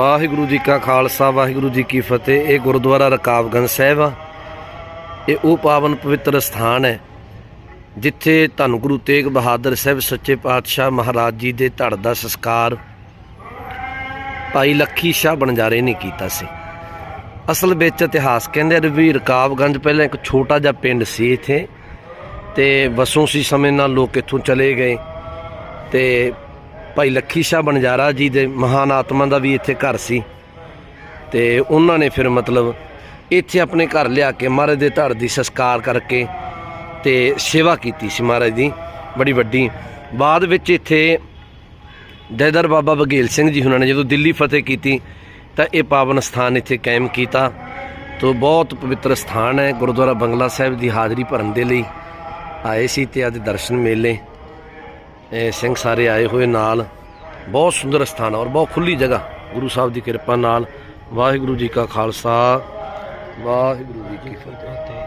ਵਾਹਿਗੁਰੂ ਜੀ ਕਾ ਖਾਲਸਾ, ਵਾਹਿਗੁਰੂ ਜੀ ਕੀ ਫਤਿਹ। ਇਹ ਗੁਰਦੁਆਰਾ ਰਕਾਬਗੰਜ ਸਾਹਿਬ ਆ। ਇਹ ਉਹ ਪਾਵਨ ਪਵਿੱਤਰ ਸਥਾਨ ਹੈ, ਜਿੱਥੇ ਧੰਨ ਗੁਰੂ ਤੇਗ ਬਹਾਦਰ ਸਾਹਿਬ ਸੱਚੇ ਪਾਤਸ਼ਾਹ ਮਹਾਰਾਜ ਜੀ ਦੇ ਧੜ ਦਾ ਸੰਸਕਾਰ ਭਾਈ ਲੱਖੀ ਸ਼ਾਹ ਬਣਜਾਰੇ ਨੇ ਕੀਤਾ ਸੀ। ਅਸਲ ਵਿੱਚ ਇਤਿਹਾਸ ਕਹਿੰਦੇ ਵੀ ਰਕਾਬਗੰਜ ਪਹਿਲਾਂ ਇੱਕ ਛੋਟਾ ਜਿਹਾ ਪਿੰਡ ਸੀ ਇੱਥੇ, ਤੇ ਵਸੋਂ ਸੀ ਸਮੇਂ ਨਾਲ ਲੋਕ ਇੱਥੋਂ ਚਲੇ ਗਏ, ਤੇ ਭਾਈ ਲੱਖੀ ਸ਼ਾਹ ਬਣਜਾਰਾ ਜੀ ਦੇ ਮਹਾਨ ਆਤਮਾ ਦਾ ਵੀ ਇੱਥੇ ਘਰ ਸੀ। ਤੇ ਉਹਨਾਂ ਨੇ ਫਿਰ ਮਤਲਬ ਇੱਥੇ ਆਪਣੇ ਘਰ ਲਿਆ ਕੇ ਮਹਾਰਾਜ ਦੇ ਧੜ ਦੀ ਸੰਸਕਾਰ ਕਰਕੇ ਤੇ ਸੇਵਾ ਕੀਤੀ ਸੀ ਮਹਾਰਾਜ ਦੀ, ਬੜੀ ਵੱਡੀ। ਬਾਅਦ ਵਿੱਚ ਇੱਥੇ ਦੈਦਰ ਬਾਬਾ ਬਘੇਲ ਸਿੰਘ ਜੀ ਉਹਨਾਂ ਨੇ ਜਦੋਂ ਦਿੱਲੀ ਫਤਿਹ ਕੀਤੀ, ਤਾਂ ਇਹ ਪਾਵਨ ਸਥਾਨ ਇੱਥੇ ਕਾਇਮ ਕੀਤਾ। ਤੋ ਬਹੁਤ ਪਵਿੱਤਰ ਸਥਾਨ ਹੈ, ਗੁਰਦੁਆਰਾ ਬੰਗਲਾ ਸਾਹਿਬ ਦੀ ਹਾਜ਼ਰੀ ਭਰਨ ਦੇ ਲਈ ਆਏ ਸੀ ਤੇ ਅੱਜ ਦਰਸ਼ਨ ਮੇਲੇ ਸਿੰਘ ਸਾਰੇ ਆਏ ਹੋਏ ਨਾਲ। ਬਹੁਤ ਸੁੰਦਰ ਸਥਾਨ ਔਰ ਬਹੁਤ ਖੁੱਲੀ ਜਗ੍ਹਾ। ਗੁਰੂ ਸਾਹਿਬ ਦੀ ਕਿਰਪਾ ਨਾਲ ਵਾਹਿਗੁਰੂ ਜੀ ਕਾ ਖਾਲਸਾ, ਵਾਹਿਗੁਰੂ ਜੀ ਕੀ ਫਤਿਹ।